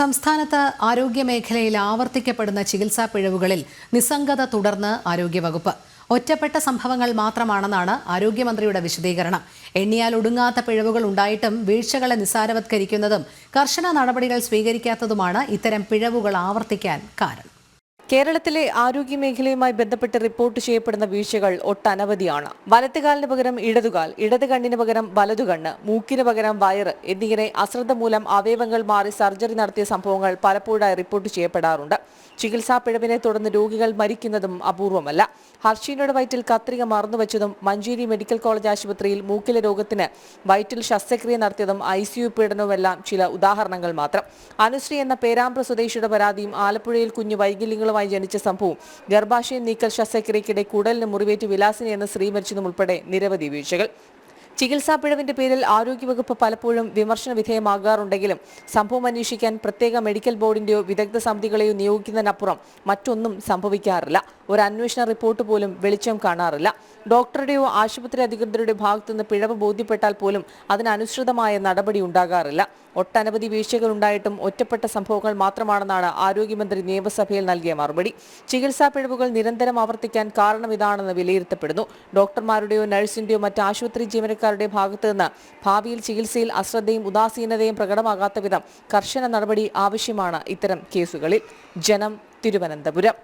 സംസ്ഥാനത്ത് ആരോഗ്യമേഖലയിൽ ആവർത്തിക്കപ്പെടുന്ന ചികിത്സാ പിഴവുകളിൽ നിസ്സംഗത തുടർന്ന് ആരോഗ്യവകുപ്പ്. ഒറ്റപ്പെട്ട സംഭവങ്ങൾ മാത്രമാണെന്നാണ് ആരോഗ്യമന്ത്രിയുടെ വിശദീകരണം. എണ്ണിയാൽ ഒടുങ്ങാത്ത പിഴവുകൾ ഉണ്ടായിട്ടും വീഴ്ചകളെ നിസ്സാരവത്കരിക്കുന്നതും കർശന നടപടികൾ സ്വീകരിക്കാത്തതുമാണ് ഇത്തരം പിഴവുകൾ ആവർത്തിക്കാൻ കാരണം. കേരളത്തിലെ ആരോഗ്യ മേഖലയുമായി ബന്ധപ്പെട്ട് റിപ്പോർട്ട് ചെയ്യപ്പെടുന്ന വീഴ്ചകൾ ഒട്ടനവധിയാണ്. വലത്തുകാലിന് പകരം ഇടതുകാൽ ഇടത് കണ്ണിന് പകരം വലതുകണ്ണ് മൂക്കിന് പകരം വയറ് എന്നിങ്ങനെ അശ്രദ്ധ മൂലം അവയവങ്ങൾ മാറി സർജറി നടത്തിയ സംഭവങ്ങൾ പലപ്പോഴായി റിപ്പോർട്ട് ചെയ്യപ്പെടാറുണ്ട്. ചികിത്സാ പിഴവിനെ തുടർന്ന് രോഗികൾ മരിക്കുന്നതും അപൂർവമല്ല. ഹർഷീനയുടെ വയറ്റിൽ കത്രിക മറന്നുവച്ചതും മഞ്ചേരി മെഡിക്കൽ കോളേജ് ആശുപത്രിയിൽ മൂക്കിലെ രോഗത്തിന് വയറ്റിൽ ശസ്ത്രക്രിയ നടത്തിയതും ഐ സി യു പീഡനവുമെല്ലാം ചില ഉദാഹരണങ്ങൾ മാത്രം. അനുശ്രീ എന്ന പേരാമ്പ്ര സ്വദേശിയുടെ പരാതിയും ആലപ്പുഴയിൽ കുഞ്ഞു വൈകല്യങ്ങളുമായി ജനിച്ച സംഭവം. ഗർഭാശയം നീക്കൽ ശസ്ത്രക്രിയക്കിടെ കുടലിന് മുറിവേറ്റ് വിലാസിനി എന്ന സ്ത്രീ മരിച്ചതും ഉൾപ്പെടെ നിരവധി വീഴ്ചകൾ. ചികിത്സാ പിഴവിന്റെ പേരിൽ ആരോഗ്യവകുപ്പ് പലപ്പോഴും വിമർശന വിധേയമാകാറുണ്ടെങ്കിലും സംഭവം അന്വേഷിക്കാൻ പ്രത്യേക മെഡിക്കൽ ബോർഡിന്റെയോ വിദഗ്ധ സമിതികളെയോ നിയോഗിക്കുന്നതിനപ്പുറം മറ്റൊന്നും സംഭവിക്കാറില്ല. ഒരു അന്വേഷണ റിപ്പോർട്ട് പോലും വെളിച്ചം കാണാറില്ല. ഡോക്ടറുടെയോ ആശുപത്രി അധികൃതരുടെ ഭാഗത്തുനിന്ന് പിഴവ് ബോധ്യപ്പെട്ടാൽ പോലും അതിനനുസൃതമായ നടപടി ഉണ്ടാകാറില്ല. ഒട്ടനവധി വീഴ്ചകൾ ഉണ്ടായിട്ടും ഒറ്റപ്പെട്ട സംഭവങ്ങൾ മാത്രമാണെന്നാണ് ആരോഗ്യമന്ത്രി നിയമസഭയിൽ നൽകിയ മറുപടി. ചികിത്സാ പിഴവുകൾ നിരന്തരം ആവർത്തിക്കാൻ കാരണം ഇതാണെന്ന് വിലയിരുത്തപ്പെടുന്നു. ഡോക്ടർമാരുടെയോ നഴ്സിന്റെയോ മറ്റ് ആശുപത്രി ജീവനക്കാരുടെ ഭാഗത്തു നിന്ന് ഭാവിയിൽ ചികിത്സയിൽ അശ്രദ്ധയും ഉദാസീനതയും പ്രകടമാകാത്ത വിധം കർശന നടപടി ആവശ്യമാണ് ഇത്തരം കേസുകളിൽ. ജനം തിരുവനന്തപുരം.